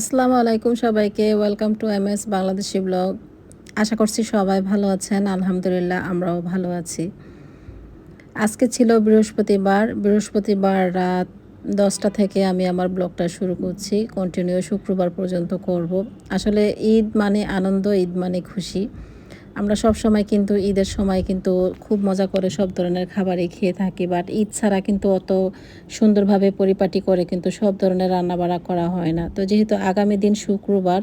আসসালামু আলাইকুম সবাইকে। Welcome to M S Bangladeshi blog আশা করছি সবাই ভালো আছেন। আলহামদুলিল্লাহ, আমরাও ভালো আছি। আজকে ছিল বৃহস্পতিবার। বৃহস্পতিবার রাত দশটা থেকে আমি আমার ব্লগটা শুরু করছি। কন্টিনিউ শুক্রবার পর্যন্ত করব। আসলে ঈদ মানে আনন্দ, ঈদ মানে খুশি। আমরা সব সময় কিন্তু ঈদের সময় কিন্তু খুব মজা করে সব ধরনের খাবারই খেয়ে থাকি বাট ঈদ ছাড়া কিন্তু অত সুন্দরভাবে পরিপাটি করে কিন্তু সব ধরনের রান্নাবাড়া করা হয় না। তো যেহেতু আগামী দিন শুক্রবার,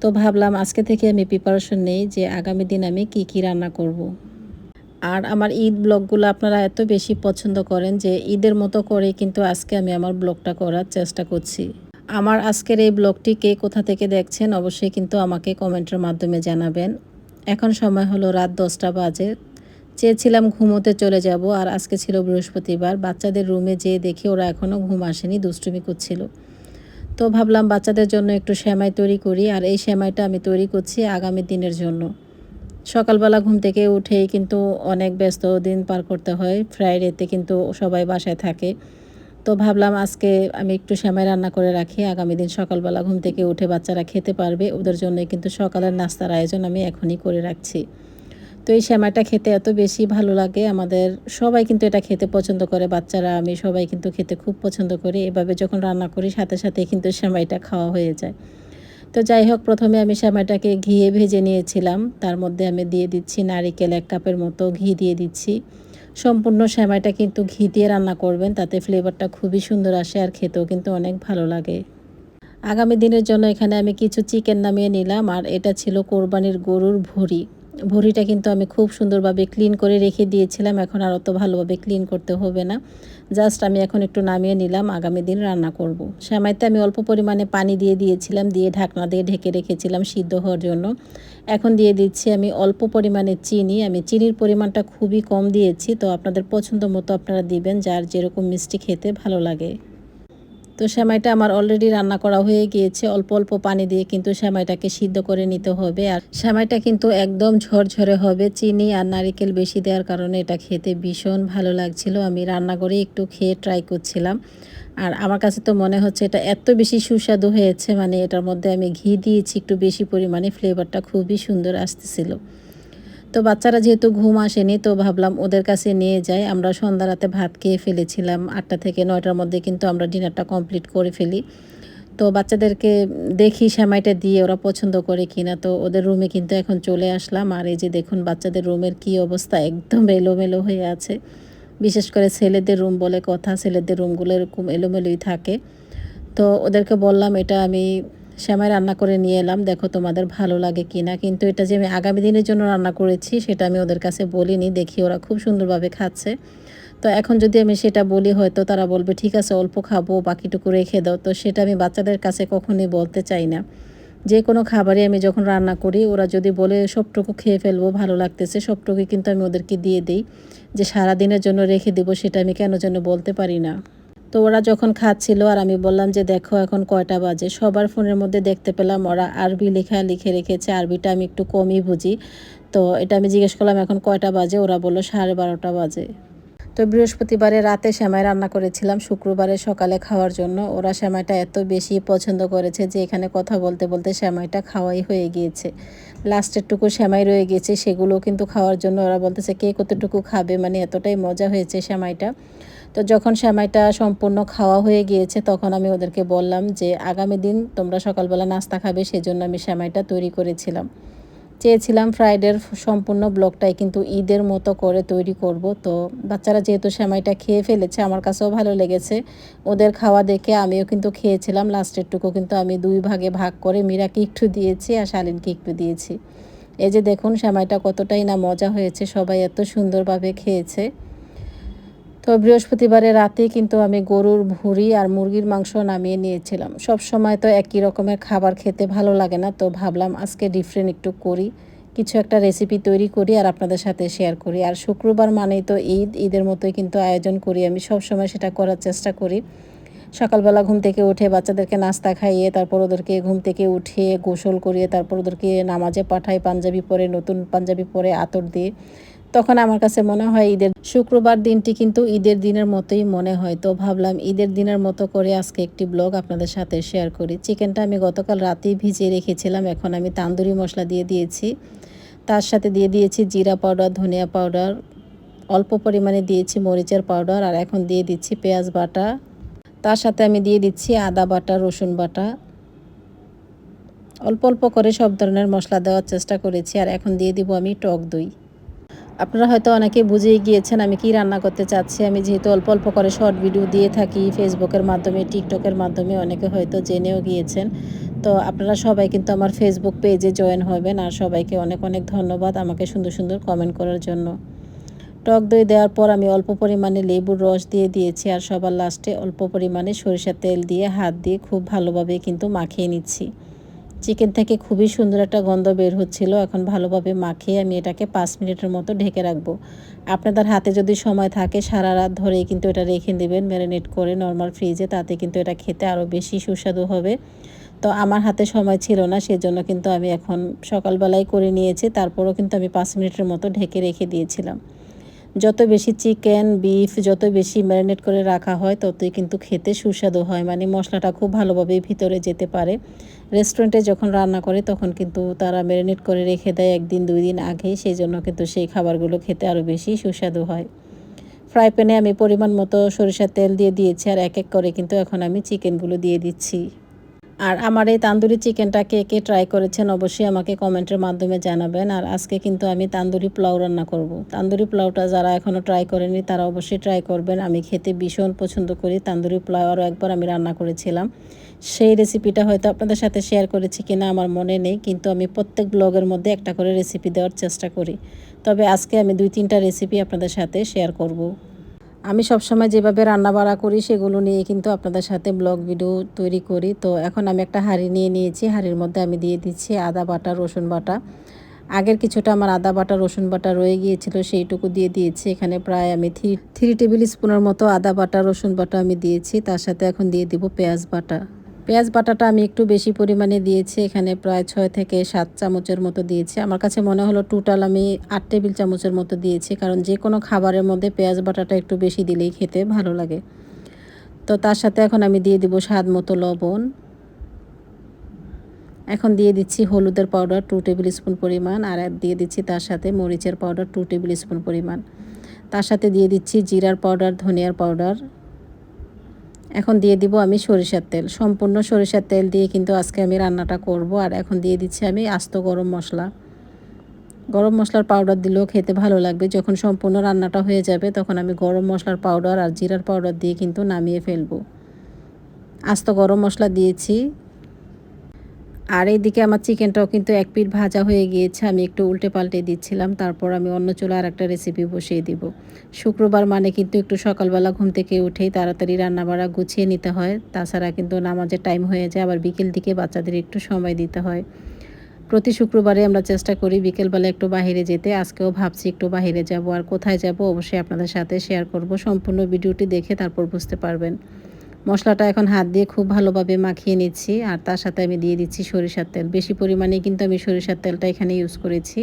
তো ভাবলাম আজকে থেকে আমি প্রিপারেশন নেই যে আগামী দিন আমি কি কি রান্না করব। আর আমার ঈদ ব্লগগুলো আপনারা এত বেশি পছন্দ করেন যে ঈদের মতো করে কিন্তু আজকে আমি আমার ব্লগটা করার চেষ্টা করছি। আমার আজকের এই ব্লগটি কে কোথা থেকে দেখছেন অবশ্যই কিন্তু আমাকে কমেন্টের মাধ্যমে জানাবেন। এখন সময় হলো রাত দশটা বাজে। চেয়েছিলাম ঘুমোতে চলে যাব, আর আজকে ছিল বৃহস্পতিবার। বাচ্চাদের রুমে যেয়ে দেখি ওরা এখনও ঘুম আসেনি, দুষ্টুমি করছিল। তো ভাবলাম বাচ্চাদের জন্য একটু শ্যামাই তৈরি করি, আর এই শ্যামাইটা আমি তৈরি করছি আগামী দিনের জন্য। সকালবেলা ঘুম থেকে উঠেই কিন্তু অনেক ব্যস্ত দিন পার করতে হয়, ফ্রাইডেতে কিন্তু সবাই বাসায় থাকে। তো ভাবলাম আজকে আমি একটু শ্যামাই রান্না করে রাখি। আগামী দিন সকালবেলা ঘুম থেকে উঠে বাচ্চারা খেতে পারবে। ওদের জন্য কিন্তু সকালের নাস্তার আয়োজন আমি এখনই করে রাখছি। তো এই শ্যামাইটা খেতে এত বেশি ভালো লাগে। আমাদের সবাই কিন্তু এটা খেতে পছন্দ করে। বাচ্চারা, আমি সবাই কিন্তু খেতে খুব পছন্দ করি। এভাবে যখন রান্না করি, সাথে সাথে কিন্তু শ্যামাইটা খাওয়া হয়ে যায়। তো যাই হোক, প্রথমে আমি শ্যামাইটাকে ঘিয়ে ভেজে নিয়েছিলাম। তার মধ্যে আমি দিয়ে দিচ্ছি নারিকেল এক কাপের মতো ঘি দিয়ে দিচ্ছি। সম্পূর্ণ সেমাইটা কিন্তু ঘি দিয়ে রান্না করবেন, তাতে ফ্লেভারটা খুবই সুন্দর আসে আর খেতেও কিন্তু অনেক ভালো লাগে। আগামী দিনের জন্য এখানে আমি কিছু চিকেন নামিয়ে নিলাম, আর এটা ছিল কোরবানির গরুর ভুড়ি। ভুড়িটা কিন্তু আমি খুব সুন্দরভাবে ক্লিন করে রেখে দিয়েছিলাম, এখন আর অত ভালোভাবে ক্লিন করতে হবে না। জাস্ট আমি এখন একটু নামিয়ে নিলাম, আগামী দিন রান্না করব। শ্যামাইতে আমি অল্প পরিমাণে পানি দিয়ে দিয়েছিলাম, দিয়ে ঢাকনা দিয়ে ঢেকে রেখেছিলাম সিদ্ধ হওয়ার জন্য। এখন দিয়ে দিচ্ছি আমি অল্প পরিমাণে চিনি, আমি চিনির পরিমাণটা খুবই কম দিয়েছি, তো আপনাদের পছন্দ মতো আপনারা দিবেন, যার যেরকম মিষ্টি খেতে ভালো লাগে। তো সেমাইটা আমার অলরেডি রান্না করা হয়ে গিয়েছে। অল্প অল্প পানি দিয়ে কিন্তু সেমাইটাকে সিদ্ধ করে নিতে হবে। আর সেমাইটা কিন্তু একদম ঝরঝরে হবে। চিনি আর নারিকেল বেশি দেওয়ার কারণে এটা খেতে ভীষণ ভালো লাগছিল। আমি রান্না করে একটু খেয়ে ট্রাই করছিলাম। আর আমার কাছে তো মনে হচ্ছে এটা এত বেশি সুস্বাদু হয়েছে মানে এটার মধ্যে আমি ঘি দিয়েছি, একটু বেশি পরিমাণে ফ্লেভারটা খুবই সুন্দর আসতেছিল। তো বাচ্চারা যেহেতু ঘুম আসেনি, তো ভাবলাম ওদের কাছে নিয়ে যাই। আমরা সন্ধ্যা রাতে ভাত খেয়ে ফেলেছিলাম। আটটা থেকে নয়টার মধ্যে কিন্তু আমরা ডিনারটা কমপ্লিট করে ফেলি। তো বাচ্চাদেরকে দেখি, সেমাইটা দিয়ে ওরা পছন্দ করে কিনা। তো ওদের রুমে কিন্তু এখন চলে আসলাম। আর এই যে দেখুন, বাচ্চাদের রুমের কি অবস্থা, একদম এলোমেলো হয়ে আছে। বিশেষ করে ছেলেদের রুম বলে কথা, ছেলেদের রুমগুলো এরকম এলোমেলোই থাকে। তো ওদেরকে বললাম, এটা আমি শ্যামাই রান্না করে নিয়ে এলাম। দেখো তোমাদের ভালো লাগে কি না কিন্তু এটা যে আমি আগামী দিনের জন্য রান্না করেছি, সেটা আমি ওদের কাছে বলিনি। দেখি ওরা খুব সুন্দরভাবে খাচ্ছে। তো এখন যদি আমি সেটা বলি, হয়তো তারা বলবে, ঠিক আছে, অল্প খাব, বাকিটুকু রেখে দাও। তো সেটা আমি বাচ্চাদের কাছে কখনোই বলতে চাই না। যে কোনো খাবারই আমি যখন রান্না করি, ওরা যদি বলে, সবটুকু খেয়ে ফেলব, ভালো লাগতেছে, সবটুকুই কিন্তু আমি ওদেরকে দিয়ে দিই। যে সারা দিনের জন্য রেখে দেবো, সেটা আমি কেন যেন বলতে পারি না। তো ওরা যখন খাচ্ছিল আর আমি বললাম যে দেখো এখন কয়টা বাজে, সবার ফোনের মধ্যে দেখতে পেলাম ওরা আরবি লেখা লিখে রেখেছে, আরবিটা আমি একটু কমই বুঝি। তো এটা আমি জিজ্ঞেস করলাম এখন কয়টা বাজে, ওরা বলল সাড়ে বারোটা বাজে। তো বৃহস্পতিবারে রাতে শ্যামাই রান্না করেছিলাম, শুক্রবারে সকালে খাওয়ার জন্য। ওরা শ্যামাইটা এত বেশি পছন্দ করেছে যে এখানে কথা বলতে বলতে শ্যামাইটা খাওয়াই হয়ে গিয়েছে। লাস্টেরটুকু শ্যামাই রয়ে গেছে সেগুলো কিন্তু খাওয়ার জন্য ওরা বলতেছে, কে কতটুকু খাবে? মানে এতটাই মজা হয়েছে শ্যামাইটা। তো যখন শ্যামাইটা সম্পূর্ণ খাওয়া হয়ে গিয়েছে, তখন আমি ওদেরকে বললাম যে, আগামী দিন তোমরা সকালবেলা নাস্তা খাবে, সেজন্য আমি শ্যামাইটা তৈরি করেছিলাম। চেয়েছিলাম ফ্রাইডের সম্পূর্ণ ব্লগটাই কিন্তু ঈদের মতো করে তৈরি করব। তো বাচ্চারা যেহেতু সেমাইটা খেয়ে ফেলেছে, আমার কাছেও ভালো লেগেছে। ওদের খাওয়া দেখে আমিও কিন্তু খেয়েছিলাম। লাস্টেরটুকু কিন্তু আমি দুই ভাগে ভাগ করে মীরাকে একটু দিয়েছি আর শালিনকে একটু দিয়েছি। এই যে দেখুন, সেমাইটা কতটাই না মজা হয়েছে, সবাই এত সুন্দরভাবে খেয়েছে। তো বৃহস্পতিবারে রাতে কিন্তু আমি গরুর ভুঁড়ি আর মুরগির মাংস নামিয়ে নিয়েছিলাম। সব সময় তো একই রকমের খাবার খেতে ভালো লাগে না, তো ভাবলাম আজকে ডিফারেন্ট একটু করি, কিছু একটা রেসিপি তৈরি করি আর আপনাদের সাথে শেয়ার করি। আর শুক্রবার মানেই তো ঈদ, ঈদের মতোই কিন্তু আয়োজন করি আমি, সব সময় সেটা করার চেষ্টা করি। সকালবেলা ঘুম থেকে উঠে বাচ্চাদেরকে নাস্তা খাইয়ে, তারপর ওদেরকে ঘুম থেকে উঠিয়ে গোসল করিয়ে, তারপর ওদেরকে নামাজে পাঠাই, পাঞ্জাবি পরে, নতুন পাঞ্জাবি পরে আতর দিয়ে। তখন আমার কাছে মনে হয় ঈদের শুক্রবার দিনটি কিন্তু ঈদের দিনের মতোই মনে হয়। তো ভাবলাম ঈদের দিনের মতো করে আজকে একটি ব্লগ আপনাদের সাথে শেয়ার করি। চিকেনটা আমি গতকাল রাতেই ভিজিয়ে রেখেছিলাম, এখন আমি তান্দুরি মশলা দিয়ে দিয়েছি। তার সাথে দিয়ে দিয়েছি জিরা পাউডার, ধনিয়া পাউডার, অল্প পরিমাণে দিয়েছি মরিচের পাউডার আর এখন দিয়ে দিচ্ছি পেঁয়াজ বাটা। তার সাথে আমি দিয়ে দিচ্ছি আদা বাটা, রসুন বাটা। অল্প অল্প করে সব ধরনের মশলা দেওয়ার চেষ্টা করেছি আর এখন দিয়ে দিব আমি টক দই। আপনারা হয়তো অনেকেই বুঝেই গিয়েছেন আমি কি রান্না করতে চাচ্ছি। আমি যেহেতু অল্প অল্প করে শর্ট ভিডিও দিয়ে থাকি, ফেসবুকের মাধ্যমে, টিকটকের মাধ্যমে অনেকে হয়তো জেনেও গিয়েছেন। তো আপনারা সবাই কিন্তু আমার ফেসবুক পেজে জয়েন হবেন আর সবাইকে অনেক অনেক ধন্যবাদ আমাকে সুন্দর সুন্দর কমেন্ট করার জন্য। টক দই দেওয়ার পর আমি অল্প পরিমাণে লেবুর রস দিয়ে দিয়েছি আর সবার লাস্টে অল্প পরিমাণে সরিষার তেল দিয়ে, হাত দিয়ে খুব ভালোভাবে কিন্তু মাখিয়ে নিচ্ছি। চিকেন থেকে খুবই সুন্দর একটা গন্ধ বের হচ্ছিল। এখন ভালোভাবে মাখিয়ে আমি এটাকে পাঁচ মিনিটের মতো ঢেকে রাখব। আপনাদের হাতে যদি সময় থাকে, সারা রাত ধরেই কিন্তু এটা রেখে দেবেন। ম্যারিনেট করে নর্মাল ফ্রিজে, তাতে কিন্তু এটা খেতে আরও বেশি সুস্বাদু হবে। তো আমার হাতে সময় ছিল না, সেজন্য কিন্তু আমি এখন সকালবেলায় করে নিয়েছি। তারপরও কিন্তু আমি পাঁচ মিনিটের মতো ঢেকে রেখে দিয়েছিলাম। যত বেশি চিকেন, বিফ যত বেশি ম্যারিনেট করে রাখা হয়, ততই কিন্তু খেতে সুস্বাদু হয়। মানে মশলাটা খুব ভালোভাবে ভিতরে যেতে পারে। রেস্টুরেন্টে যখন রান্না করে, তখন কিন্তু তারা ম্যারিনেট করে রেখে দেয় একদিন, দুই দিন আগেই সেই জন্য কিন্তু সেই খাবারগুলো খেতে আরও বেশি সুস্বাদু হয়। ফ্রাই প্যানে আমি পরিমাণ মতো সরিষার তেল দিয়ে দিয়েছি, আর এক এক করে কিন্তু এখন আমি চিকেনগুলো দিয়ে দিচ্ছি। আর আমার এই তান্দুরি চিকেনটা কে কে ট্রাই করেছেন অবশ্যই আমাকে কমেন্টের মাধ্যমে জানাবেন। আর আজকে কিন্তু আমি তান্দুরি পোলাও রান্না করব। তান্দুরি পোলাওটা যারা এখনও ট্রাই করেনি তারা অবশ্যই ট্রাই করবেন। আমি খেতে ভীষণ পছন্দ করি। তান্দুরি পোলাও আরও একবার আমি রান্না করেছিলাম। সেই রেসিপিটা হয়তো আপনাদের সাথে শেয়ার করেছি কিনা আমার মনে নেই, কিন্তু আমি প্রত্যেক ব্লগের মধ্যে একটা করে রেসিপি দেওয়ার চেষ্টা করি। তবে আজকে আমি দুই তিনটা রেসিপি আপনাদের সাথে শেয়ার করব। আমি সবসময় যেভাবে রান্না বাড়া করি সেগুলো নিয়ে কিন্তু আপনাদের সাথে ব্লগ ভিডিও তৈরি করি। তো এখন আমি একটা হাঁড়ি নিয়ে নিয়েছি। হাঁড়ির মধ্যে আমি দিয়ে দিচ্ছি আদা বাটা, রসুন বাটা। আগের কিছুটা আমার আদা বাটা, রসুন বাটা রয়ে গিয়েছিল, সেইটুকু দিয়ে দিয়েছি। এখানে প্রায় আমি থ্রি থ্রি টেবিল স্পুনের মতো আদা বাটা, রসুন বাটা আমি দিয়েছি। তার সাথে এখন দিয়ে দিব পেঁয়াজ বাটা। পেঁয়াজ বাটাটা আমি একটু বেশি পরিমাণে দিয়েছি, এখানে প্রায় ছয় থেকে সাত চামচের মতো দিয়েছি। আমার কাছে মনে হলো টোটাল আমি আট টেবিল চামচের মতো দিয়েছি, কারণ যে কোনো খাবারের মধ্যে পেঁয়াজ বাটাটা একটু বেশি দিলেই খেতে ভালো লাগে। তো তার সাথে এখন আমি দিয়ে দিব স্বাদ মতো লবণ। এখন দিয়ে দিচ্ছি হলুদের পাউডার টু টেবিল স্পুন পরিমাণ, আর দিয়ে দিচ্ছি তার সাথে মরিচের পাউডার টু টেবিল স্পুন পরিমাণ। তার সাথে দিয়ে দিচ্ছি জিরার পাউডার, ধনিয়ার পাউডার এখন দিয়ে দিব আমি সরিষার তেল। সম্পূর্ণ সরিষার তেল দিয়ে কিন্তু আজকে আমি রান্নাটা করব। আর এখন দিয়ে দিচ্ছি আমি আস্ত গরম মশলা। গরম মশলার পাউডার দিলেও খেতে ভালো লাগবে। যখন সম্পূর্ণ রান্নাটা হয়ে যাবে, তখন আমি গরম মশলার পাউডার আর জিরার পাউডার দিয়ে কিন্তু নামিয়ে ফেলব। আস্ত গরম মশলা দিয়েছি। আর এইদিকে আমার চিকেনটাও কিন্তু এক পিঠ ভাজা হয়ে গিয়েছে, আমি একটু উল্টে পাল্টে দিচ্ছিলাম, তারপর আমি অন্য চুলা আর একটা রেসিপি বসিয়ে দিব। শুক্রবার মানে কিন্তু একটু সকালবেলা ঘুম থেকে উঠেই তাড়াতাড়ি রান্নাবাড়া গুছিয়ে নিতে হয়, তাছাড়া কিন্তু নামাজের টাইম হয়ে যায়, আবার বিকেল দিকে বাচ্চাদের একটু সময় দিতে হয়। প্রতি শুক্রবারে আমরা চেষ্টা করি বিকেলবেলা একটু বাহিরে যেতে, আজকেও ভাবছি একটু বাহিরে যাব, আর কোথায় যাব অবশ্যই আপনাদের সাথে শেয়ার করব, সম্পূর্ণ ভিডিওটি দেখে তারপর বুঝতে পারবেন। মশলাটা এখন হাত দিয়ে খুব ভালোভাবে মাখিয়ে নিচ্ছি আর তার সাথে আমি দিয়ে দিচ্ছি সরিষার তেল। বেশি পরিমাণে কিন্তু আমি সরিষার তেলটা এখানে ইউজ করেছি।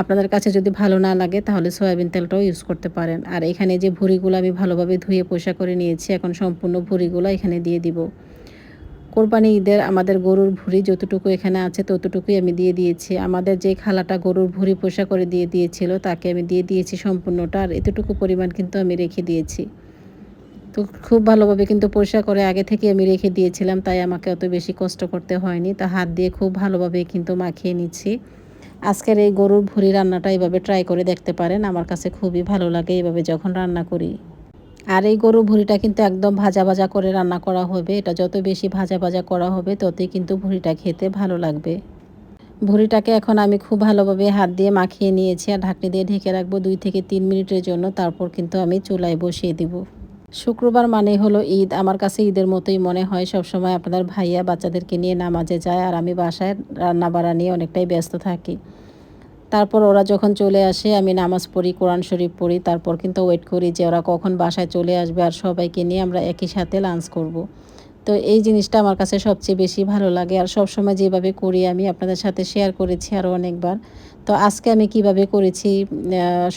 আপনাদের কাছে যদি ভালো না লাগে তাহলে সয়াবিন তেলটাও ইউজ করতে পারেন। আর এখানে যে ভুড়িগুলো আমি ভালোভাবে ধুয়ে পোষা করে নিয়েছি, এখন সম্পূর্ণ ভুড়িগুলো এখানে দিয়ে দিব। কোরবানি ঈদের আমাদের গরুর ভুড়ি যতটুকু এখানে আছে ততটুকুই আমি দিয়ে দিয়েছি। আমাদের যে খালাটা গরুর ভুড়ি পোষা করে দিয়ে দিয়েছিল তাকে আমি দিয়ে দিয়েছি সম্পূর্ণটা। আর এতটুকু পরিমাণ কিন্তু আমি রেখে দিয়েছি। খুব ভালোভাবে কিন্তু পরিষ্কার করে আগে থেকে আমি রেখে দিয়েছিলাম, তাই আমাকে অত বেশি কষ্ট করতে হয়নি। তা হাত দিয়ে খুব ভালোভাবে কিন্তু মাখিয়ে নিচ্ছি। আজকের এই গরুর ভুড়ি রান্নাটা এইভাবে ট্রাই করে দেখতে পারেন, আমার কাছে খুবই ভালো লাগে এইভাবে যখন রান্না করি। আর এই গরুর ভুড়িটা কিন্তু একদম ভাজা ভাজা করে রান্না করা হবে, এটা যত বেশি ভাজা ভাজা করা হবে ততই কিন্তু ভুড়িটা খেতে ভালো লাগবে। ভুড়িটাকে এখন আমি খুব ভালোভাবে হাত দিয়ে মাখিয়ে নিয়েছি, আর ঢাকনি দিয়ে ঢেকে রাখব দুই থেকে তিন মিনিটের জন্য, তারপর কিন্তু আমি চুলায় বসিয়ে দিব। শুক্রবার মানে হলো ঈদ। আমার কাছে ঈদের মতোই মনে হয়। সব সময় আপনাদের ভাইয়া বাচ্চাদেরকে নিয়ে নামাজে যায় আর আমি বাসায় রান্না বাড়া নিয়ে অনেকটাই ব্যস্ত থাকি। তারপর ওরা যখন চলে আসে, আমি নামাজ পড়ি, কোরআন শরীফ পড়ি, তারপর কিন্তু ওয়েট করি যে ওরা কখন বাসায় চলে আসবে আর সবাইকে নিয়ে আমরা একই সাথে লাঞ্চ করব। তো এই জিনিসটা আমার কাছে সবচেয়ে বেশি ভালো লাগে। আর সব সময় যেভাবে করি আমি, আপনাদের সাথে শেয়ার করেছি আরও অনেকবার। তো আজকে আমি কীভাবে করেছি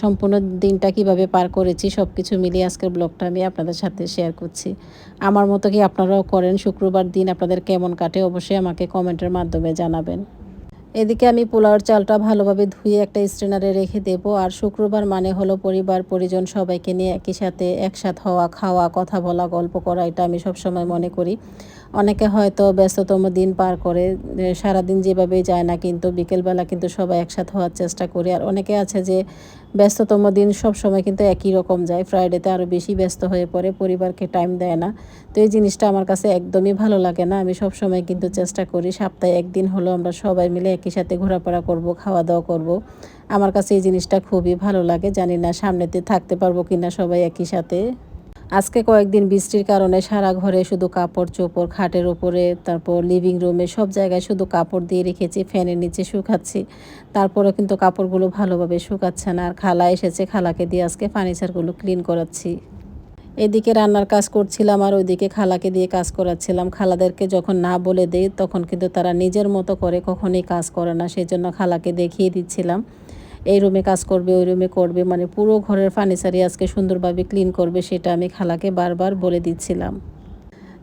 সম্পূর্ণ দিনটা কীভাবে পার করেছি সব কিছু মিলিয়ে আজকের ব্লগটা আমি আপনাদের সাথে শেয়ার করছি। আমার মতো কি আপনারাও করেন? শুক্রবার দিন আপনাদের কেমন কাটে? অবশ্যই আমাকে কমেন্টের মাধ্যমে জানাবেন। এদিকে আমি পোলাওর চালটা ভালোভাবে ধুয়ে একটা স্ট্রেনারে রেখে দেব। আর শুক্রবার মানে হলো পরিবার, পরিজন সবাইকে নিয়ে একই সাথে একসাথ হওয়া, খাওয়া, কথা বলা, গল্প করা, এটা আমি সবসময় মনে করি। অনেকে হয়তো ব্যস্ততম দিন পার করে সারাদিন যেভাবে যায় না কিন্তু বিকেলবেলা কিন্তু সবাই একসাথে হওয়ার চেষ্টা করি। আর অনেকে আছে যে ব্যস্ততম দিন সব সময় কিন্তু একই রকম যায়। ফ্রাইডেতে আরও বেশি ব্যস্ত হয়ে পড়ে, পরিবারকে টাইম দেয় না। তো এই জিনিসটা আমার কাছে একদমই ভালো লাগে না। আমি সব সময় কিন্তু চেষ্টা করি, সপ্তাহে একদিন হলো আমরা সবাই মিলে একই সাথে ঘোরাফেরা করব খাওয়া দাওয়া করব। আমার কাছে এই জিনিসটা খুবই ভালো লাগে। জানি না সামনেতে থাকতে পারব কিনা সবাই একই সাথে। আজকে কয়েকদিন বৃষ্টির কারণে সারা ঘরে শুধু কাপড় চোপড়, খাটের উপরে, তারপর লিভিং রুমে সব জায়গায় শুধু কাপড় দিয়ে রেখেছি, ফ্যানের নিচে শুকাচ্ছি। তারপরেও কিন্তু কাপড়গুলো ভালোভাবে শুকাচ্ছে না, আর খালা এসেছে, খালাকে দিয়ে আজকে ফার্নিচারগুলো ক্লিন করাচ্ছি। এদিকে রান্নার কাজ করছিলাম আর ওইদিকে খালাকে দিয়ে কাজ করাচ্ছিলাম। খালাদেরকে যখন না বলে দেই, তখন কিন্তু তারা নিজের মতো করে কখনোই কাজ করে না সেই জন্য খালাকে দেখিয়ে দিচ্ছিলাম। এই রুমে কাজ করবে, ওই রুমে করবে মানে পুরো ঘরের ফার্নিচারই আজকে সুন্দরভাবে ক্লিন করবে, সেটা আমি খালাকে বারবার বলে দিচ্ছিলাম।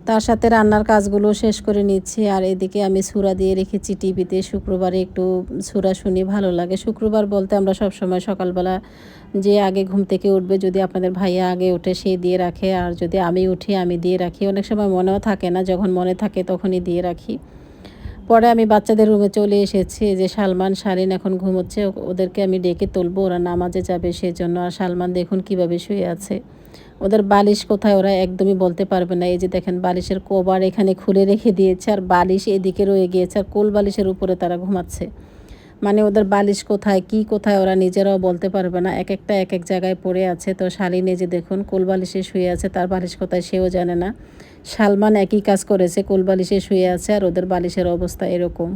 তার সাথে রান্নার কাজগুলো শেষ করে নিচ্ছি, আর এদিকে আমি সুরা দিয়ে রেখেছি টিভিতে, শুক্রবারে একটু সুরা শুনি, ভালো লাগে। শুক্রবার বলতে আমরা সব সময় সকালবেলা যে আগে ঘুম থেকে উঠবে, যদি আপনাদের ভাইয়া আগে উঠে সে দিয়ে রাখে, আর যদি আমি উঠি, আমি দিয়ে রাখি। অনেক সময় মনেও থাকে না, যখন মনে থাকে তখনই দিয়ে রাখি। পরে আমি বাচ্চাদের রুমে চলে এসেছি, যে সালমান, শারিন এখন ঘুমোচ্ছে ওদেরকে আমি ডেকে তুলবো, ওরা নামাজে যাবে সেই জন্য আর সালমান দেখুন কীভাবে শুয়ে আছে। ওদের বালিশ কোথায় ওরা একদমই বলতে পারবে না। এই যে দেখেন, বালিশের কোবার এখানে খুলে রেখে দিয়েছে, আর বালিশ এদিকে রয়ে গিয়েছে, আর কোল বালিশের উপরে তারা ঘুমাচ্ছে। মানে ওদের বালিশ কোথায়, কি কোথায় ওরা নিজেরাও বলতে পারবে না। এক একটা, এক এক জায়গায় পড়ে আছে। তো শালিনে যে দেখুন, কোল বালিশে শুয়ে আছে, তার বালিশ কোথায় সেও জানে না। সালমান একই কাজ করেছে, কোল বালিশে শুয়ে আছে আর ওদের বালিশের অবস্থা এরকম।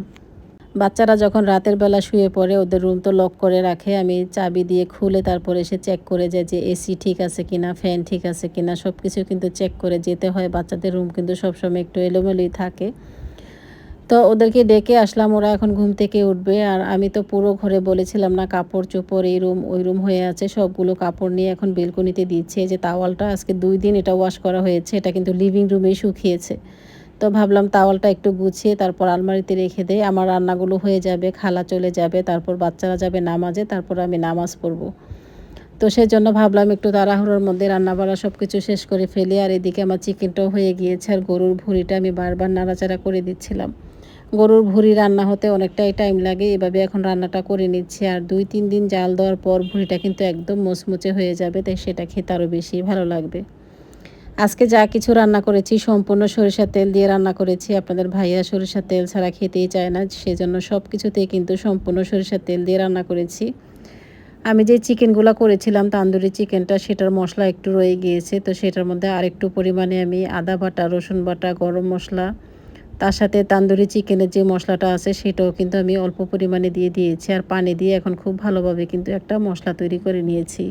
বাচ্চারা যখন রাতের বেলা শুয়ে পড়ে, ওদের রুম তো লক করে রাখে। আমি চাবি দিয়ে খুলে তারপরে এসে চেক করে যায় যে এসি ঠিক আছে কিনা ফ্যান ঠিক আছে কিনা সব কিছু কিন্তু চেক করে যেতে হয়। বাচ্চাদের রুম কিন্তু সবসময় একটু এলোমেলোই থাকে। তো ওদেরকে ডেকে আসলাম, ওরা এখন ঘুম থেকে উঠবে। আর আমি তো পুরো ঘরে বলেছিলাম না, কাপড় চোপড় এই রুম, ওই রুম হয়ে আছে, সবগুলো কাপড় নিয়ে এখন বেলকনিতে দিচ্ছে। যে তাওয়ালটা, আজকে দুই দিন এটা ওয়াশ করা হয়েছে, এটা কিন্তু লিভিং রুমেই শুকিয়েছে। তো ভাবলাম তাওয়ালটা একটু গুছিয়ে তারপর আলমারিতে রেখে দেয় আমার রান্নাগুলো হয়ে যাবে, খালা চলে যাবে, তারপর বাচ্চারা যাবে নামাজে, তারপর আমি নামাজ পড়ব। তো সেই জন্য ভাবলাম একটু তাড়াহুড়োর মধ্যে রান্না বাড়া সব কিছু শেষ করে ফেলি। আর এদিকে আমার চিকেনটাও হয়ে গিয়েছে, আর গরুর ভুঁড়িটা আমি বারবার নাড়াচাড়া করে দিচ্ছিলাম। গরুর ভুঁড়ি রান্না হতে অনেকটাই টাইম লাগে। এভাবে এখন রান্নাটা করে নিচ্ছি আর দুই, তিন দিন জাল দেওয়ার পর ভুঁড়িটা কিন্তু একদম মুচমুচে হয়ে যাবে, তাই সেটা খেতে আরও বেশি ভালো লাগবে। আজকে যা কিছু রান্না করেছি, সম্পূর্ণ সরিষার তেল দিয়ে রান্না করেছি। আপনাদের ভাইয়া সরিষার তেল ছাড়া খেতেই চায় না, সেজন্য সব কিছুতেই কিন্তু সম্পূর্ণ সরিষার তেল দিয়ে রান্না করেছি। আমি যে চিকেনগুলো করেছিলাম, তান্দুরি চিকেনটা, সেটার মশলা একটু রয়ে গিয়েছে, তো সেটার মধ্যে আরেকটু পরিমাণে আমি আদা বাটা, রসুন বাটা, গরম মশলা তার সাথে তান্দুরি চিকেনের যে মশলাটা আছে সেটাও কিন্তু আমি অল্প পরিমাণে দিয়ে দিয়েছি আর পানি দিয়ে এখন খুব ভালোভাবে কিন্তু একটা মশলা তৈরি করে নিয়েছি।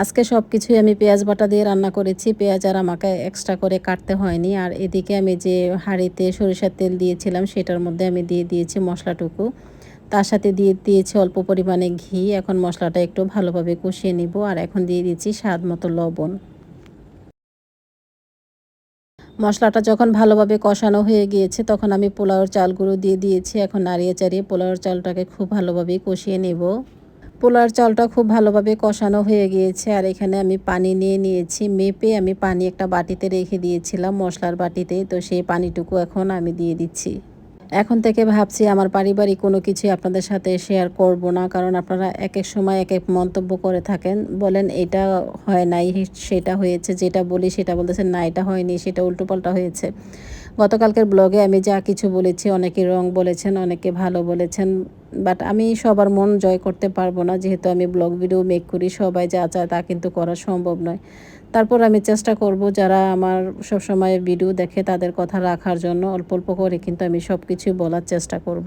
আজকে সব কিছুই আমি পেঁয়াজ বাটা দিয়ে রান্না করেছি। পেঁয়াজ আর আমাকে এক্সট্রা করে কাটতে হয়নি আর এদিকে আমি যে হাঁড়িতে সরিষার তেল দিয়েছিলাম সেটার মধ্যে আমি দিয়ে দিয়েছি মশলাটুকু। তার সাথে দিয়ে দিয়েছি অল্প পরিমাণে ঘি। এখন মশলাটা একটু ভালোভাবে কষিয়ে নিব আর এখন দিয়ে দিচ্ছি স্বাদ মতো লবণ। মশলাটা যখন ভালোভাবে কষানো হয়ে গিয়েছে, তখন আমি পোলাওর চালগুলো দিয়ে দিয়েছি। এখন নাড়িয়ে চাড়িয়ে পোলাওর চালটাকে খুব ভালোভাবে কষিয়ে নেব। পোলাওর চালটা খুব ভালোভাবে কষানো হয়ে গিয়েছে। আর এখানে আমি পানি নিয়ে নিয়েছি। মেপে আমি পানি একটা বাটিতে রেখে দিয়েছিলাম মশলার বাটিতে তো সেই পানিটুকু এখন আমি দিয়ে দিচ্ছি। এখন থেকে ভাবছি আমার পারিবারিক কোনো কিছু আপনাদের সাথে শেয়ার করব না, কারণ আপনারা এক এক সময় এক এক মন্তব্য করে থাকেন। বলেন, এটা হয় নাই সেটা হয়েছে, যেটা বলি সেটা বলতেছেন, না, এটা হয়নি, সেটা উল্টোপাল্টা হয়েছে। গতকালকের ব্লগে আমি যা কিছু বলেছি, অনেকে রং বলেছেন, অনেকে ভালো বলেছেন বাট আমি সবার মন জয় করতে পারব না, যেহেতু আমি ব্লগ ভিডিও মেক করি, সবাই যা চায় তা কিন্তু করা সম্ভব নয়। তারপর আমি চেষ্টা করব যারা আমার সবসময় ভিডিও দেখে তাদের কথা রাখার জন্য অল্প অল্প করে কিন্তু আমি সব কিছু বলার চেষ্টা করব।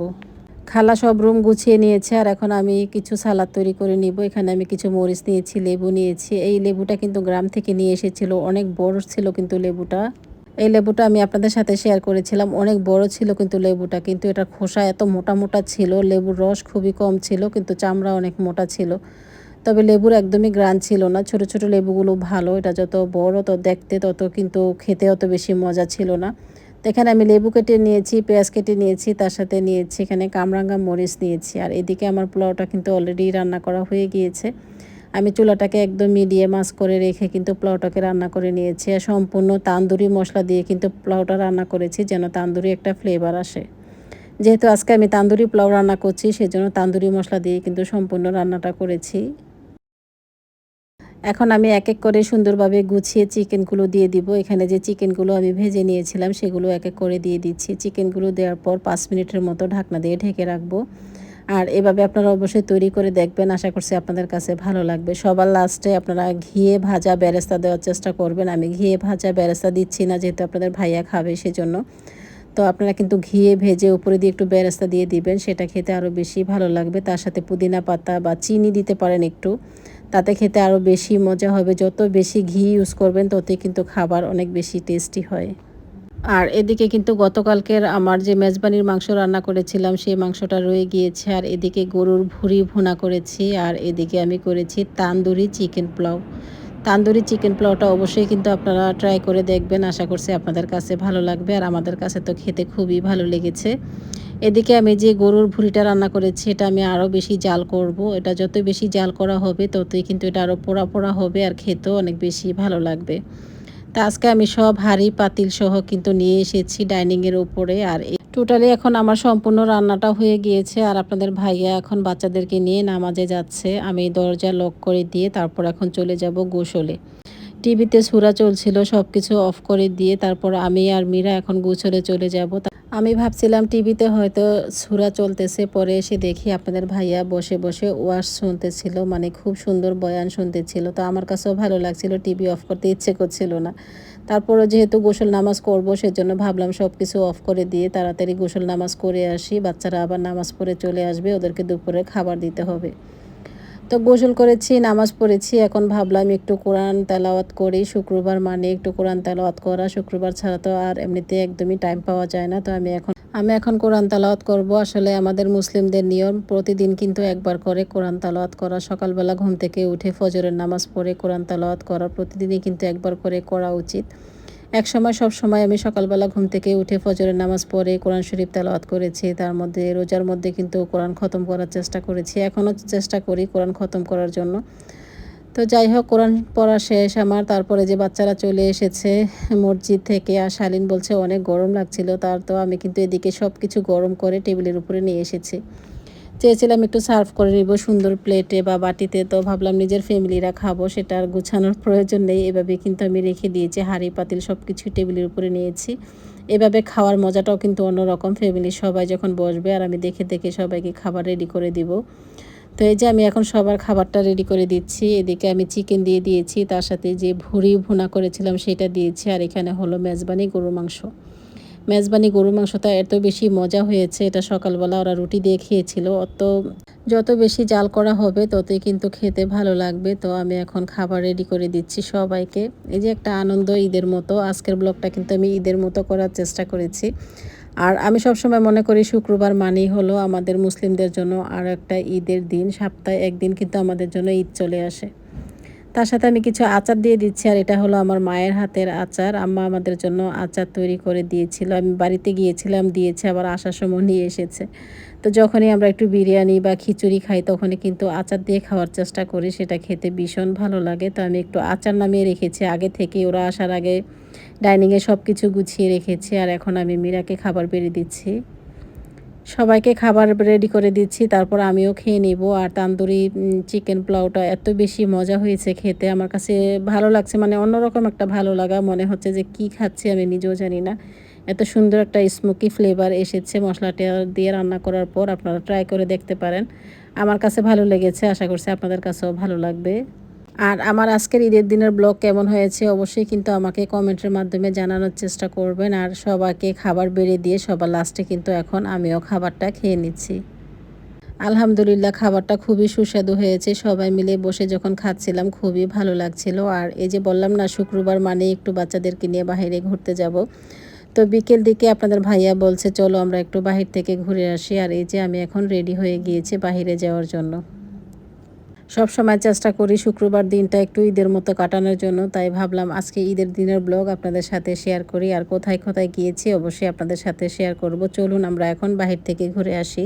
খালা সব রুম গুছিয়ে নিয়েছে আর এখন আমি কিছু সালাদ তৈরি করে নিব। এখানে আমি কিছু মরিচ নিয়েছি, লেবু নিয়েছি। এই লেবুটা কিন্তু গ্রাম থেকে নিয়ে এসেছিল। অনেক বড় ছিল কিন্তু লেবুটা। এই লেবুটা আমি আপনাদের সাথে শেয়ার করেছিলাম। অনেক বড় ছিল কিন্তু লেবুটা। কিন্তু এটার খোসা এত মোটা মোটা ছিল। লেবুর রস খুবই কম ছিল কিন্তু চামড়া অনেক মোটা ছিল। তবে লেবুর একদমই গ্রান ছিল না। ছোট ছোট লেবুগুলো ভালো, এটা যত বড়, তত দেখতে, তত কিন্তু খেতে অত বেশি মজা ছিল না। এখানে আমি লেবু কেটে নিয়েছি, পেঁয়াজ কেটে নিয়েছি, তার সাথে নিয়েছি এখানে কামরাঙ্গা মরিচ নিয়েছি। আর এদিকে আমার পোলাওটা কিন্তু অলরেডি রান্না করা হয়ে গিয়েছে। আমি চুলাটাকে একদম মিডিয়াম আঁচ করে রেখে কিন্তু পোলাওটাকে রান্না করে নিয়েছি। আর সম্পূর্ণ তান্দুরি মশলা দিয়ে কিন্তু পোলাওটা রান্না করেছি, যেন তান্দুরি একটা ফ্লেভার আসে। যেহেতু আজকে আমি তান্দুরি পোলাও রান্না করছি, সেজন্য তান্দুরি মশলা দিয়ে কিন্তু সম্পূর্ণ রান্নাটা করেছি। এখন আমি এক এক করে সুন্দরভাবে গুছিয়ে চিকেনগুলো দিয়ে দিব। এখানে যে চিকেনগুলো আমি ভেজে নিয়েছিলাম, সেগুলো এক এক করে দিয়ে দিচ্ছি। চিকেনগুলো দেওয়ার পর পাঁচ মিনিটের মতো ঢাকনা দিয়ে ঢেকে রাখব। আর এভাবে আপনারা অবশ্যই তৈরি করে দেখবেন। আশা করছি আপনাদের কাছে ভালো লাগবে। সবার লাস্টে আপনারা ঘিয়ে ভাজা বেরেস্তা দেওয়ার চেষ্টা করবেন। আমি ঘিয়ে ভাজা বেরেস্তা দিচ্ছি না, যেহেতু আপনাদের ভাইয়া খাবে সেজন্য। তো আপনারা কিন্তু ঘিয়ে ভেজে উপরে দিয়ে একটু বেরেস্তা দিয়ে দিবেন। সেটা খেতে আরও বেশি ভালো লাগবে। তার সাথে পুদিনা পাতা বা চিনি দিতে পারেন একটু। তাতে খেতে আরও বেশি মজা হবে। যত বেশি ঘি ইউজ করবেন, ততই কিন্তু খাবার অনেক বেশি টেস্টি হয়। আর এদিকে কিন্তু গতকালকের আমার যে মেজবানির মাংস রান্না করেছিলাম, সেই মাংসটা রয়ে গিয়েছে। আর এদিকে গরুর ভুড়ি ভুনা করেছি। আর এদিকে আমি করেছি তান্দুরি চিকেন পোলাও। তান্দুরি চিকেন পোলাওটা অবশ্যই কিন্তু আপনারা ট্রাই করে দেখবেন। আশা করছি আপনাদের কাছে ভালো লাগবে আর আমাদের কাছে তো খেতে খুবই ভালো লেগেছে। এদিকে আমি যে গরুর ভুড়িটা রান্না করেছি, এটা আমি আরও বেশি জাল করব। এটা যত বেশি জাল করা হবে, ততই কিন্তু এটা আরও পোড়া পোড়া হবে আর খেতেও অনেক বেশি ভালো লাগবে। তা আজকে আমি সব হাঁড়ি, পাতিল সহ কিন্তু নিয়ে এসেছি ডাইনিংয়ের উপরে আর টোটালি এখন আমার সম্পূর্ণ রান্নাটা হয়ে গিয়েছে আর আপনাদের ভাইয়া এখন বাচ্চাদেরকে নিয়ে নামাজে যাচ্ছে। আমি দরজা লক করে দিয়ে তারপর এখন চলে যাব গোসলে। টিভিতে সুরা চলছিল সব কিছু অফ করে দিয়ে তারপর আমি আর মীরা এখন গোসলে চলে যাব। আমি ভাবছিলাম টিভিতে হয়তো সুরা চলতেছে, পরে এসে দেখি আপনাদের ভাইয়া বসে বসে ওয়াশ শুনতেছিল মানে খুব সুন্দর বয়ান শুনতেছিল। তো আমার কাছেও ভালো লাগছিল, টিভি অফ করতে ইচ্ছে করছিল না। তারপরও যেহেতু গোসল নামাজ করব, সেজন্য ভাবলাম সব কিছু অফ করে দিয়ে তাড়াতাড়ি গোসল নামাজ করে আসি। বাচ্চারা আবার নামাজ পড়ে চলে আসবে, ওদেরকে দুপুরে খাবার দিতে হবে। তো গোসল করেছি, নামাজ পড়েছি, এখন ভাবলাম একটু কোরআন তেলাওয়াত করি। শুক্রবার মানে একটু কোরআন তেলাওয়াত করা, শুক্রবার ছাড়া তো আর এমনিতে একদমই টাইম পাওয়া যায় না। তো আমি এখন আমি এখন কোরআন তালাওয়াত করব। আসলে আমাদের মুসলিমদের নিয়ম, প্রতিদিন কিন্তু একবার করে কোরআন তালাওয়াত করা। সকালবেলা ঘুম থেকে উঠে ফজরের নামাজ পড়ে কোরআন তালাওয়াত করা। প্রতিদিনই কিন্তু একবার করে করা উচিত। এক সময় সব সময় আমি সকালবেলা ঘুম থেকে উঠে ফজরের নামাজ পড়ে কোরআন শরীফ তেলাওয়াত করেছি। তার মধ্যে রোজার মধ্যে কিন্তু কোরআন খতম করার চেষ্টা করেছি। এখনও চেষ্টা করি কোরআন খতম করার জন্য। তো যাই হোক, কোরআন পড়া শেষ আমার। তারপরে যে বাচ্চারা চলে এসেছে, মসজিদ থেকে, আর শালিন বলছে, অনেক গরম লাগছিল। তার তো আমি কিন্তু এদিকে সব কিছু গরম করে টেবিলের উপরে নিয়ে এসেছি। চেয়েছিলাম একটু সার্ভ করে নিব সুন্দর প্লেটে বা বাটিতে, তো ভাবলাম নিজের ফ্যামিলিরা খাব, সেটা আর গুছানোর প্রয়োজন নেই। এভাবে কিন্তু আমি রেখে দিয়েছি, হাঁড়ি, পাতিল সব কিছু টেবিলের উপরে নিয়েছি। এভাবে খাওয়ার মজাটাও কিন্তু অন্যরকম। ফ্যামিলির সবাই যখন বসবে, আর আমি দেখে দেখে সবাইকে খাবার রেডি করে দিব। তো এই যে আমি এখন সবার খাবারটা রেডি করে দিচ্ছি। এদিকে আমি চিকেন দিয়ে দিয়েছি, তার সাথে যে ভুড়ি ভুনা করেছিলাম সেটা দিয়েছি, আর এখানে হলো মেজবানি গরুর মাংস। মেজবানি গরু মাংসটা এত বেশি মজা হয়েছে, এটা সকালবেলা ওরা রুটি দিয়ে খেয়েছিল। অত, যত বেশি জাল করা হবে ততই কিন্তু খেতে ভালো লাগবে। তো আমি এখন খাবার রেডি করে দিচ্ছি সবাইকে। এই যে একটা আনন্দ ঈদের মতো, আজকের ব্লগটা কিন্তু আমি ঈদের মতো করার চেষ্টা করেছি। আর আমি সবসময় মনে করি শুক্রবার মানেই হলো আমাদের মুসলিমদের জন্য আর একটা ঈদের দিন। সপ্তাহে একদিন কিন্তু আমাদের জন্য ঈদ চলে আসে। তার সাথে আমি কিছু আচার দিয়ে দিচ্ছি আর এটা হলো আমার মায়ের হাতের আচার। আম্মা আমাদের জন্য আচার তৈরি করে দিয়েছিল। আমি বাড়িতে গিয়েছিলাম, দিয়েছে, আবার আসার সময় নিয়ে এসেছে। তো যখনই আমরা একটু বিরিয়ানি বা খিচুড়ি খাই, তখনই কিন্তু আচার দিয়ে খাওয়ার চেষ্টা করি। সেটা খেতে ভীষণ ভালো লাগে। তো আমি একটু আচার নামিয়ে রেখেছি। আগে থেকে ওরা আসার আগে ডাইনিংয়ে সব কিছু গুছিয়ে রেখেছি। আর এখন আমি মীরাকে খাবার বেরিয়ে দিচ্ছি। সবাইকে খাবার রেডি করে দিচ্ছি। তারপর আমিও খেয়ে নিব। আর তান্দুরি চিকেন পোলাওটা এত বেশি মজা হয়েছে খেতে। আমার কাছে ভালো লাগছে। মানে অন্যরকম একটা ভালো লাগা। মনে হচ্ছে যে কি খাচ্ছি আমি নিজেও জানি না। এত সুন্দর একটা স্মোকি ফ্লেভার এসেছে মশলাটা দিয়ে রান্না করার পর, আপনারা ট্রাই করে দেখতে পারেন। আমার কাছে ভালো লেগেছে, আশা করছি আপনাদের কাছেও ভালো লাগবে। আর আমার আজকের ঈদের দিনের ব্লগ কেমন হয়েছে অবশ্যই কিন্তু আমাকে কমেন্টের মাধ্যমে জানানোর চেষ্টা করবেন। আর সবাইকে খাবার বেড়ে দিয়ে সবার লাস্টে কিন্তু এখন আমিও খাবারটা খেয়ে নিচ্ছি। আলহামদুলিল্লাহ, খাবারটা খুবই সুস্বাদু হয়েছে। সবাই মিলে বসে যখন খাচ্ছিলাম, খুবই ভালো লাগছিল। আর এই যে বললাম না, শুক্রবার মানে একটু বাচ্চাদেরকে নিয়ে বাইরে ঘুরতে যাব। তো বিকেল দিকে আপনাদের ভাইয়া বলছে, চলো আমরা একটু বাহির থেকে ঘুরে আসি। আর এই যে আমি এখন রেডি হয়ে গিয়েছি বাহিরে যাওয়ার জন্য। সব সময় চেষ্টা করি শুক্রবার দিনটা একটু ঈদের মতো কাটানোর জন্য, তাই ভাবলাম আজকে ঈদের দিনের ব্লগ আপনাদের সাথে শেয়ার করি। আর কোথায় কোথায় গিয়েছি অবশ্যই আপনাদের সাথে শেয়ার করব। চলুন আমরা এখন বাহির থেকে ঘুরে আসি।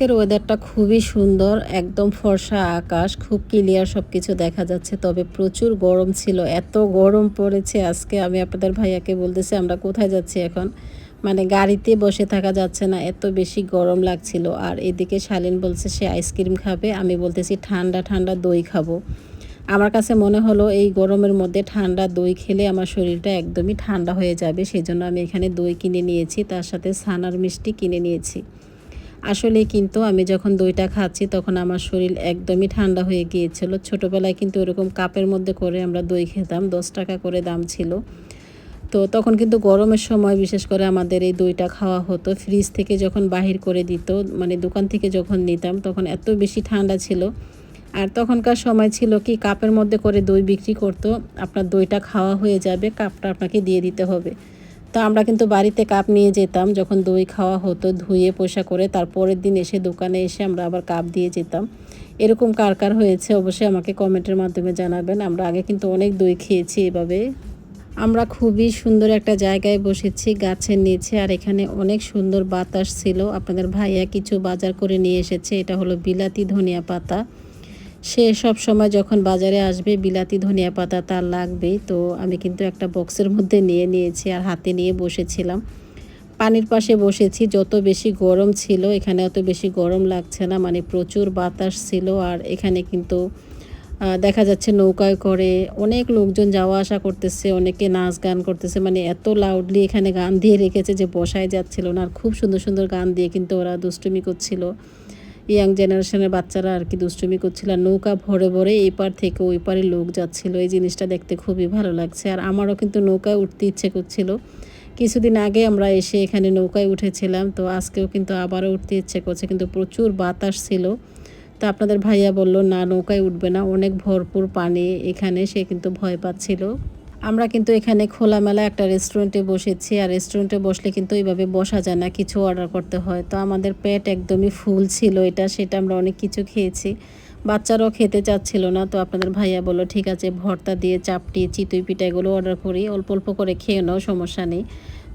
আজকের ওয়েদারটা খুবই সুন্দর, একদম ফর্সা আকাশ, খুব ক্লিয়ার সব কিছু দেখা যাচ্ছে। তবে প্রচুর গরম ছিল, এত গরম পড়েছে আজকে। আমি আপনাদের ভাইয়াকে বলতেছি, আমরা কোথায় যাচ্ছি এখন? মানে গাড়িতে বসে থাকা যাচ্ছে না, এত বেশি গরম লাগছিল। আর এদিকে শালিন বলছে, সে আইসক্রিম খাবে। আমি বলতেছি, ঠান্ডা ঠান্ডা দই খাব। আমার কাছে মনে হলো, এই গরমের মধ্যে ঠান্ডা দই খেলে আমার শরীরটা একদমই ঠান্ডা হয়ে যাবে। সেই জন্য আমি এখানে দই কিনে নিয়েছি, তার সাথে ছানার মিষ্টি কিনে নিয়েছি। আসলে কিন্তু আমি যখন দইটা খাচ্ছি তখন আমার শরীর একদমই ঠান্ডা হয়ে গিয়েছিল। ছোটোবেলায় কিন্তু এরকম কাপের মধ্যে করে আমরা দই খেতাম, দশ টাকা করে দাম ছিল। তো তখন কিন্তু গরমের সময় বিশেষ করে আমাদের এই দইটা খাওয়া হতো। ফ্রিজ থেকে যখন বাহির করে দিত মানে দোকান থেকে যখন নিতাম তখন এত বেশি ঠান্ডা ছিল। আর তখনকার সময় ছিল কি, কাপের মধ্যে করে দই বিক্রি করতো, আপনার দইটা খাওয়া হয়ে যাবে, কাপটা আপনাকে দিয়ে দিতে হবে। তো আমরা কিন্তু বাড়িতে কাপ নিয়ে যেতাম, যখন দই খাওয়া হতো, ধুয়ে পোষা করে তারপরের দিন এসে দোকানে এসে আমরা আবার কাপ দিয়ে যেতাম। এরকম কার কার হয়েছে অবশ্যই আমাকে কমেন্টের মাধ্যমে জানাবেন। আমরা আগে কিন্তু অনেক দই খেয়েছি এভাবে। আমরা খুবই সুন্দর একটা জায়গায় বসেছি গাছের নিচে, আর এখানে অনেক সুন্দর বাতাস ছিল। আপনাদের ভাইয়া কিছু বাজার করে নিয়ে এসেছে। এটা হলো বিলাতি ধনিয়া পাতা। সে সব সময় যখন বাজারে আসবে, বিলাতি ধনিয়া পাতা তার লাগবেই। তো আমি কিন্তু একটা বক্সের মধ্যে নিয়ে নিয়েছি আর হাতে নিয়ে বসেছিলাম। পানির পাশে বসেছি, যত বেশি গরম ছিল, এখানে অত বেশি গরম লাগছে না মানে প্রচুর বাতাস ছিল আর এখানে কিন্তু দেখা যাচ্ছে নৌকায় করে অনেক লোকজন যাওয়া আসা করতেছে, অনেকে নাচ গান করতেছে মানে এত লাউডলি এখানে গান দিয়ে রেখেছে যে বসায় যাচ্ছিল না। আর খুব সুন্দর সুন্দর গান দিয়ে কিন্তু ওরা দুষ্টুমি করছিল। ইয়াং জেনারেশনের বাচ্চারা আর কি দুষ্টুমি করছিল আর নৌকা ভরে ভরে এই পার থেকে ওই পারে লোক যাচ্ছিল। এই জিনিসটা দেখতে খুবই ভালো লাগছে। আর আমারও কিন্তু নৌকায় উঠতে ইচ্ছে করছিল। কিছুদিন আগে আমরা এসে এখানে নৌকায় উঠেছিলাম, তো আজকেও কিন্তু আবারও উঠতে ইচ্ছে করছে। কিন্তু প্রচুর বাতাস ছিল। তো আপনাদের ভাইয়া বলল, না, নৌকায় উঠবে না। অনেক ভরপুর পানি এখানে। সে কিন্তু ভয় পাচ্ছিল। আমরা কিন্তু এখানে খোলামেলা একটা রেস্টুরেন্টে বসেছি, আর রেস্টুরেন্টে বসলে কিন্তু এইভাবে বসা যায় না, কিছু অর্ডার করতে হয়। তো আমাদের পেট একদমই ফুল ছিল এটা, সেটা আমরা অনেক কিছু খেয়েছি। বাচ্চারাও খেতে চাচ্ছিল না, তো আপনাদের ভাইয়া বলল, ঠিক আছে, ভর্তা দিয়ে চাপটি, চিতুই পিঠা এগুলো অর্ডার করি, অল্প অল্প করে খেয়ে নাও, সমস্যা নেই।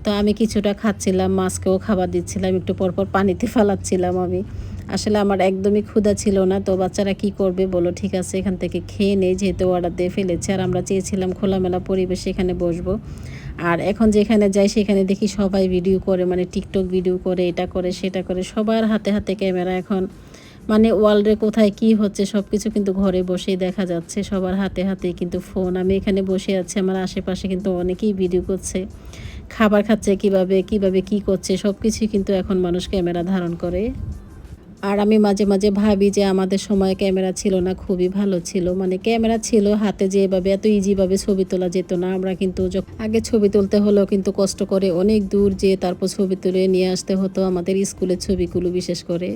তো আমি কিছুটা খাচ্ছিলাম, মাছকেও খাবার দিচ্ছিলাম, একটু পরপর পানিতে ফালাচ্ছিলাম আমি। আসলে আমার একদমই ক্ষুধা ছিল না। তো বাচ্চারা কি করবে বলো? ঠিক আছে, এখান থেকে খেয়ে নেই যেহেতু অর্ডার দিয়ে ফেলেছে। আর আমরা চেয়েছিলাম খোলামেলা পরিবেশে এখানে বসবো। আর এখন যেখানে যাই, সেখানে দেখি সবাই ভিডিও করে মানে টিকটক ভিডিও করে, এটা করে, সেটা করে। সবার হাতে হাতে ক্যামেরা এখন। মানে ওয়ার্ল্ডে কোথায় কি হচ্ছে সব কিছু কিন্তু ঘরে বসেই দেখা যাচ্ছে। সবার হাতে হাতে কিন্তু ফোন আমি এখানে বসে আছি, আমার আশেপাশে কিন্তু অনেকেই ভিডিও করছে। খাবার খাচ্ছে কীভাবে কীভাবে কি করছে সব কিছুই কিন্তু এখন মানুষ ক্যামেরা ধারণ করে। আর আমি মাঝে মাঝে ভাবি যে আমাদের সময় ক্যামেরা ছিল না, খুবই ভালো ছিল। মানে ক্যামেরা ছিল, হাতে যে এভাবে এত ইজিভাবে ছবি তোলা যেত না। আমরা কিন্তু আগে ছবি তুলতে হলেও কিন্তু কষ্ট করে অনেক দূর যেয়ে তারপর ছবি তুলে নিয়ে আসতে হতো আমাদের স্কুলের ছবিগুলো বিশেষ করে।